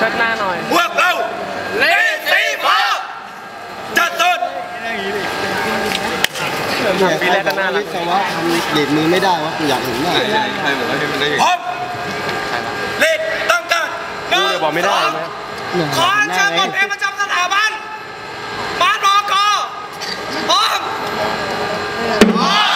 เชิดหน้าหน่อย พวกเราเลสีฟ้าจัดต้นปีแรกก็น่ารักวิศวะทำเด็ดมือไม่ได้วะกูอยากเห็นหน้าใครบอกว่าให้มันได้พร้อมเลดต้องการหกูนึ่งเลยบอกไม่ได้สองนะขอเชิญบทเพลงประจำสถาบันบ้านบอกพร้อมพร้อม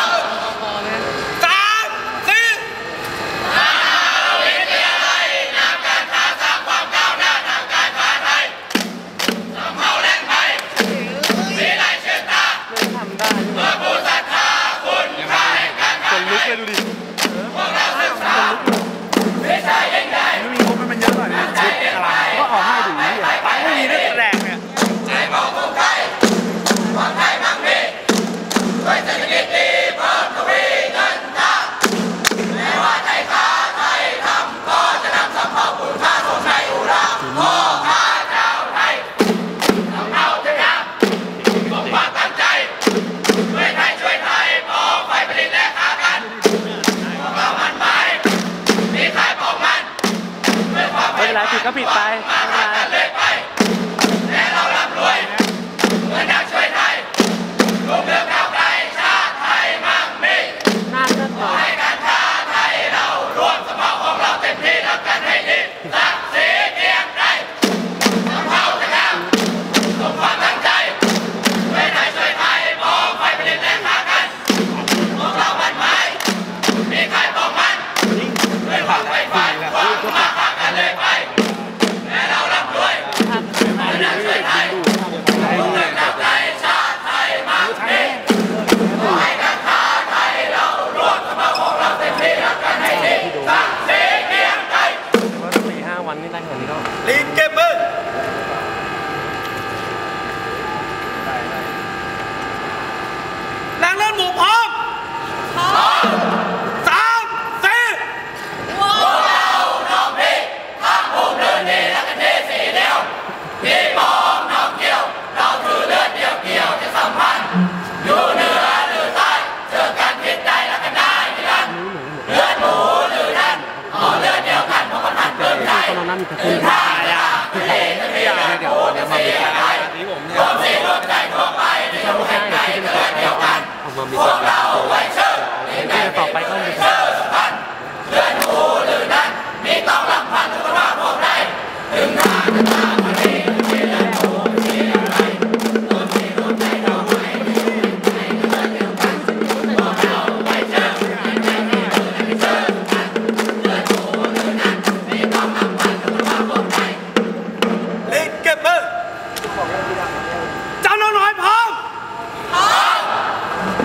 ก็ผิดไป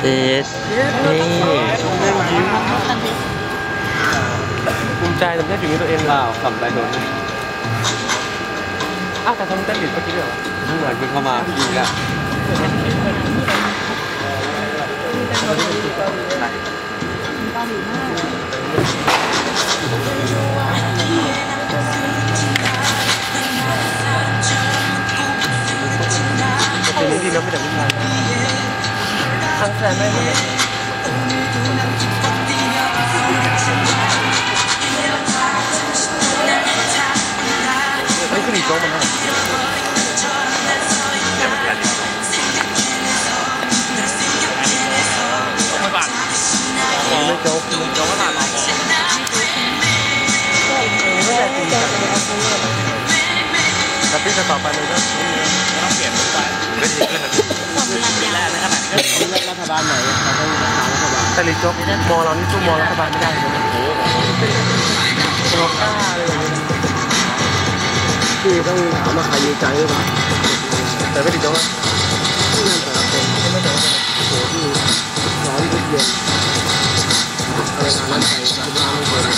เอ๊ะนี่ภูมิใจแต่ไม่ได้ถึงในตัวเองเปล่าขับไปโดนอ้าวแต่ทำเต้นหลิดเมื่อกี้ด้วยเหรอเหมือนเพิ่งเข้ามาดีแล้วเพลงนี้ดีนะไม่แต่ผู้ชาย ทั้งแฟนไม่หมดเลยไม่ขึ้นอีกโต๊ะมันนะไม่โจ๊กไม่โจ๊กก็ตามไม่ได้ตีกันแต่พี่จะต่อไปเลยนะไม่ต้องเปลี่ยนไปไม่ดีขึ้นนะ ปีแรกในขณะนี้เลือกรัฐบาลไหนเราต้องหารัฐบาลแต่ลีโจ๊กมอเรานี่สู้มอรัฐบาลไม่ได้เลยนะโอ้โหโลก้าเลยพี่ต้องถามว่าใครมีใจหรือเปล่าแต่ไม่ลีโจ๊กอะที่นั่นแต่ละคนโอ้โหที่ร้อนทุกเย็นเวลานั้นไปทำงานไม่เป็น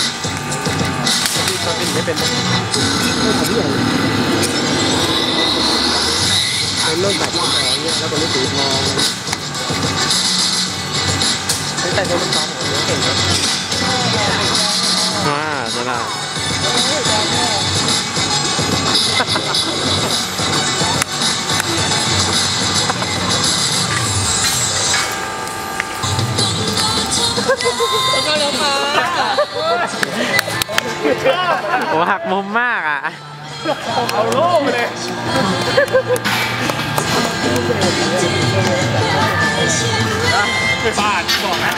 พี่ตอนเป็นไม่เป็นไม่ทำอย่าง เรื่องแบบว่าแผงเนี่ยแล้วก็รู้สีทองไม่แต่โดนมันซ้อมเก่งนะอ่านั่นแหละโอ้หักมุมมากอะ เอาโล่เลย บ้านบอกนะ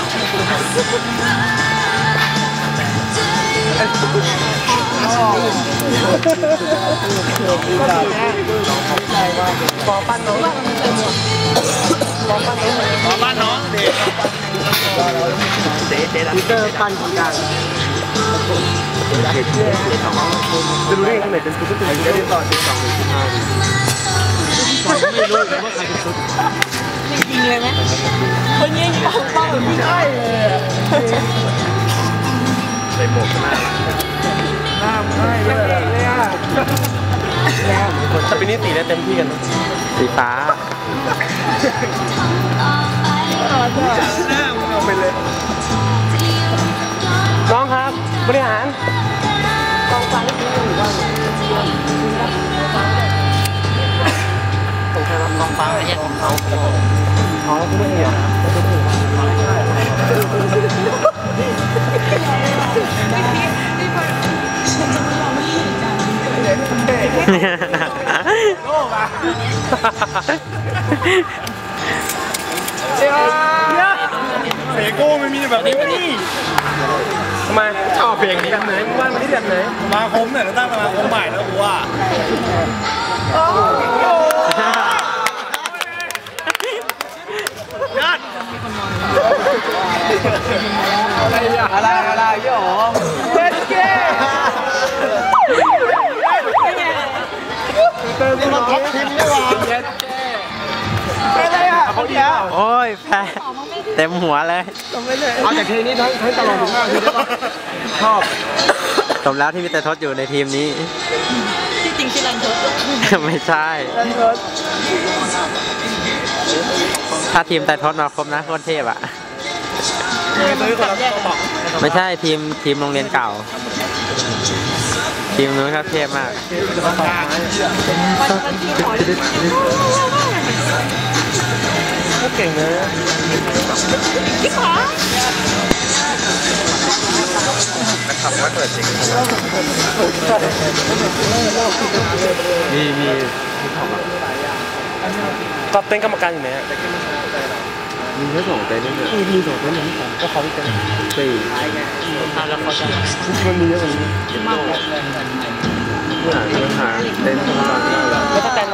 ปอปั้นน้องมาบ้านน้องเด็กพีเตอร์ปั้นคนกลางจะรู้ได้ยังไงคนไหนเป็นซุปเปอร์ตัวจะได้ต่อสิบสองหรือสิบห้า ไม่รู้เลยว่าใครเป็นซุปคนยิงเป้าเป้าแบบพี่ได้ใส่หมวกหน้าหน้าไมึงให้เลยเลยอะถ้าปีนี้ตีได้เต็มที่กันนะสีฟ้าหน้ามึงเอาไปเลยน้องครับ บริหารของฟ้าที่ครรับ กองฟ้าไม่ใช่ของเขาเขาคุณไม่เห็นโล่มาเสโก้ไม่มีแบบนี้วะนี่ทำไมชอบเพลงนี้แบบไหนบ้านมันที่แบบไหนสมาคมเนี่ยเราตั้งมาคมใหม่แล้วกูว่า อปทีมนี่หว่าอะไรอะเขาเดียวโอ้ยแพ้เต็มหัวเลยเอาจากทีนี้ทั้งทั้งตลอดถึงห้าทีได้ปะชอบสมแล้วที่มีแต่ทศอยู่ในทีมนี้ ที่จริงชื่อรันทดไม่ใช่รันทศถ้าทีมแต่ทศมาครบนะโคตรเทพอะไม่ใช่ทีมทีมโรงเรียนเก่า ทีมนู้นครับเทพมากวันวันที่ขอก็เก่งนะที่ขอมีมีก็เป็นกรรมการอยู่ไหนมีแค่สองเต็นท์เนี่ยมีสองเต็นท์ยังไม่พอก็เขาเป็นสี่แล้วเขาจะมันมีเยอะกว่านี้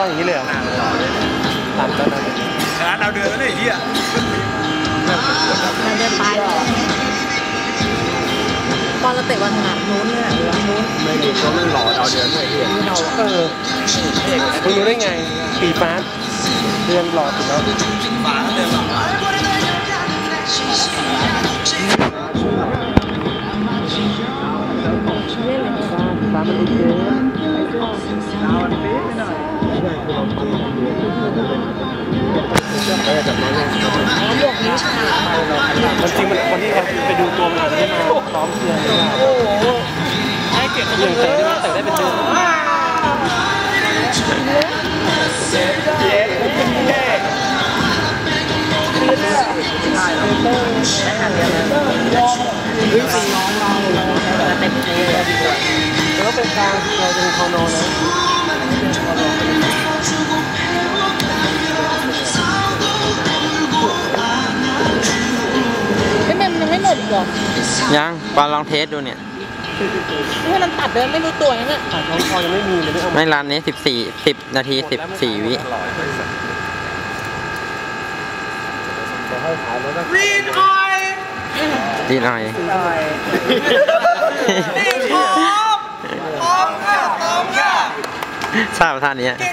ต่งรอนอย่างนี้เลยเหรอตามกันนะร้านดาวเดือนแล้วเนี่ยไอ้เหี้ยมันจะตายตอนเราเตะวันหนักนู้นเนี่ยหรือว่านู้นไม่ดีก็ไม่หล่อเอาเดือนไม่เหี้ยเราเออคุณรู้ได้ไงปีฟ้าเดือนหลอดอยู่แล้วฝาเดือนหลังฟ้ามันดีเกินดาวมันปี๊ดไปหน่อยเอ หมวกนี้ฉลาดมันจริงมันคนที่ไปดูตัวมันอาจจะไม่มาซ้อมเชียร์หรือเปล่าโอ้โหให้เกียรติอย่งแต่ได้แต่ได้เป็นเดือนเย้เย้แล้วเป็นกลางเราจะเป็นคอนอนะไม่มันมันไม่หมดอีกเหรอยังปอนลองเทสดูเนี่ยนี่มันตัดเดินไม่รู้ตัวนะเนี่ยถ่ายท้องคอยังไม่มีเลยไม่เอาไม่ร้านนี้สิบสี่สิบนาทีสิบสี่วิรีนออยดีหน่อยรีนพร้อมพร้อมค่ะพร้อมค่ะทราบท่านี้กิ่งก้าน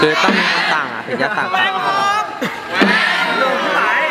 คือต้องมีคำสั่งอะถึงจะสั่งแหวนพร้อมสาย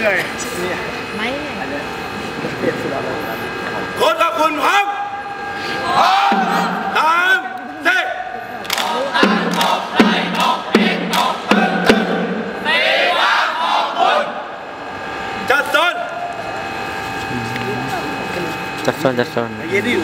เหนื่อยคนละคุณพร้อมพร้อมสามสี่จัดต้นจัดโซนจัดโซนเย็นดิ